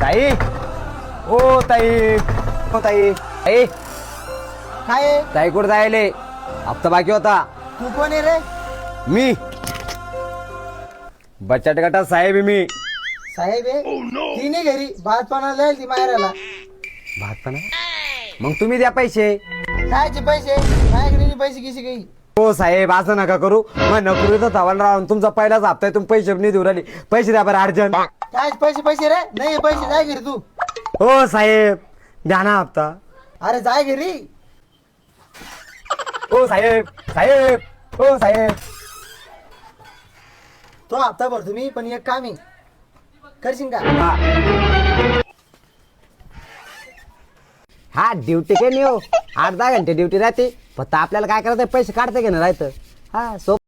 ताई. ओ ताई. ओ ताई. ताई. काय आहे? ताई कुठं जायले? हप्ता बाकी होता. तू कोण आहे रे? मी. बचत गटात साहेब आहे मी. साहेब आहे? ती नाही घरी भात पाण्याला जाईल ती माहेराला. भात पण मग तुम्ही द्या पैसे. कायचे पैसे? नाही पैसे किसी काही? हो साहेब असं नका करू. मग नोकरी तर धावायला राहून तुमचा पहिलाच हप्ता आहे तुम्ही पैसे नाही देऊ राहिले. पैसे द्या बरं अर्जंट. काय पैसे पैसे रे? नाही पैसे जाय घरी तू. हो साहेब द्या ना हप्ता. अरे जाय घरी. हो साहेब साहेब हो साहेब. तो हप्ता भरतो मी पण एक काम आहे. करशील का? हा. हा ड्युटी काही नाही हो. आठ दहा घंटे ड्युटी राहते. फक्त आपल्याला काय करायचं पैसे काढते की नाही राहतं. हा सोप